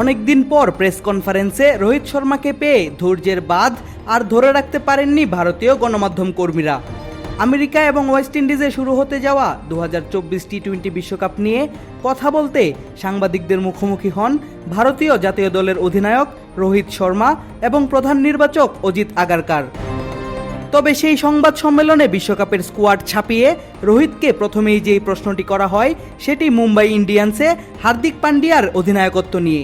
অনেকদিন পর প্রেস কনফারেন্সে রোহিত শর্মাকে পেয়ে ধৈর্যের বাঁধ আর ধরে রাখতে পারেননি ভারতীয় গণমাধ্যম কর্মীরা। আমেরিকা এবং ওয়েস্ট ইন্ডিজে শুরু হতে যাওয়া দু হাজার চব্বিশ টি টোয়েন্টি বিশ্বকাপ নিয়ে কথা বলতে সাংবাদিকদের মুখোমুখি হন ভারতীয় জাতীয় দলের অধিনায়ক রোহিত শর্মা এবং প্রধান নির্বাচক অজিত আগারকার। তবে সেই সংবাদ সম্মেলনে বিশ্বকাপের স্কোয়াড ছাপিয়ে রোহিতকে প্রথমেই যেই প্রশ্নটি করা হয়, সেটি মুম্বাই ইন্ডিয়ান্সে হার্দিক পান্ডিয়ার অধিনায়কত্ব নিয়ে।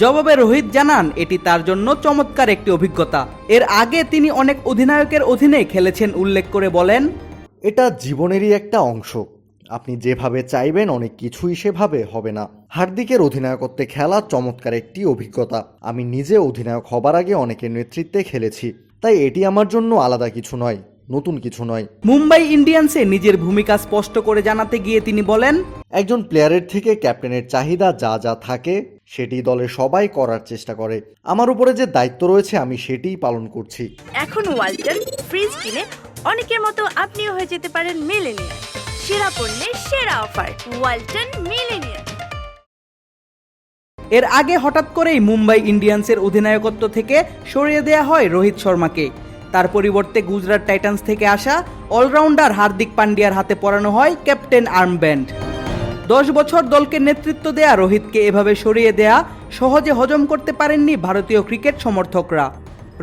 জবাবে রোহিত জানান এটি তার জন্য চমৎকার একটি অভিজ্ঞতা। এর আগে তিনি অনেক অধিনায়কের অধীনে খেলেছেন উল্লেখ করে বলেন এটা জীবনেরই একটা অংশ। আপনি যেভাবে চাইবেন অনেক কিছুই সেভাবে হবে না। হার্দিকের অধিনায়কত্বে খেলা চমৎকার একটি অভিজ্ঞতা। আমি নিজে অধিনায়ক হবার আগে অনেকের নেতৃত্বে খেলেছি। তাই এটি আমার জন্য আলাদা কিছু নয় নতুন কিছু নয়। মুম্বাই ইন্ডিয়ান্সে নিজের ভূমিকা স্পষ্ট করে জানাতে গিয়ে তিনি বলেন একজন প্লেয়ারের থেকে ক্যাপ্টেনের চাহিদা যা যা থাকে সেটি দলের সবাই করার চেষ্টা করে। আমার উপরে যে দায়িত্ব রয়েছে আমি সেটিই পালন করছি। এখন ওয়ালটন ফ্রিজ কিনে অনেকের মতো আপনিও হয়ে যেতে পারেন মিলেনিয়ার সেরা পণ্যের সেরা অফার ওয়ালটন মিলেনিয়ার এর আগে হঠাৎ করেই মুম্বাই ইন্ডিয়ান্সের অধিনায়কত্ব থেকে সরিয়ে দেয়া হয় রোহিত শর্মাকে। তার পরিবর্তে গুজরাট টাইটান্স থেকে আসা অলরাউন্ডার হার্দিক পান্ডিয়ার হাতে পরানো হয় ক্যাপ্টেন আর্মব্যান্ড। দশ বছর দলকে নেতৃত্ব দেয়া রোহিতকে এভাবে সরিয়ে দেয়া সহজে হজম করতে পারেননি ভারতীয় ক্রিকেট সমর্থকরা।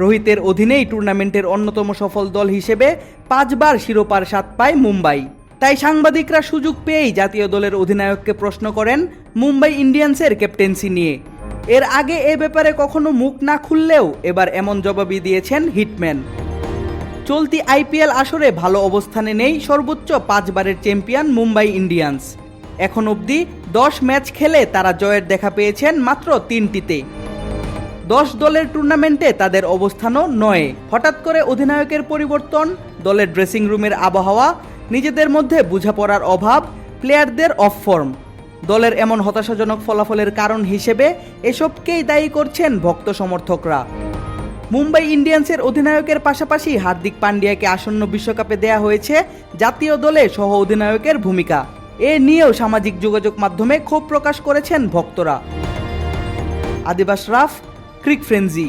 রোহিতের অধীনেই টুর্নামেন্টের অন্যতম সফল দল হিসেবে পাঁচবার শিরোপার স্বাদ পায় মুম্বাই। তাই সাংবাদিকরা সুযোগ পেয়েই জাতীয় দলের অধিনায়ককে প্রশ্ন করেন মুম্বাই ইন্ডিয়ান্সের ক্যাপ্টেন্সি নিয়ে। এর আগে এ ব্যাপারে কখনো মুখ না খুললেও এবার এমন জবাবই দিয়েছেন হিটম্যান। চলতি আইপিএল আসরে ভালো অবস্থানে নেই সর্বোচ্চ পাঁচবারের চ্যাম্পিয়ন মুম্বাই ইন্ডিয়ান্স। এখন অবধি দশ ম্যাচ খেলে তারা জয়ের দেখা পেয়েছেন মাত্র তিনটিতে। দশ দলের টুর্নামেন্টে তাদের অবস্থানও নয়। হঠাৎ করে অধিনায়কের পরিবর্তন, দলের ড্রেসিং রুমের আবহাওয়া, নিজেদের মধ্যে বোঝাপড়ার অভাব প্লেয়ারদের অফ ফর্ম দলের এমন হতাশাজনক ফলাফলের কারণ হিসেবে এসবকেই দায়ী করছেন ভক্ত সমর্থকরা। মুম্বাই ইন্ডিয়ান্সের অধিনায়কের পাশাপাশি হার্দিক পান্ডিয়াকে আসন্ন বিশ্বকাপে দেয়া হয়েছে জাতীয় দলে সহ অধিনায়কের ভূমিকা। এ নিয়েও সামাজিক যোগাযোগ মাধ্যমে ক্ষোভ প্রকাশ করেছেন ভক্তরা। আদিবাস রাফ ক্রিক ফ্রেন্জি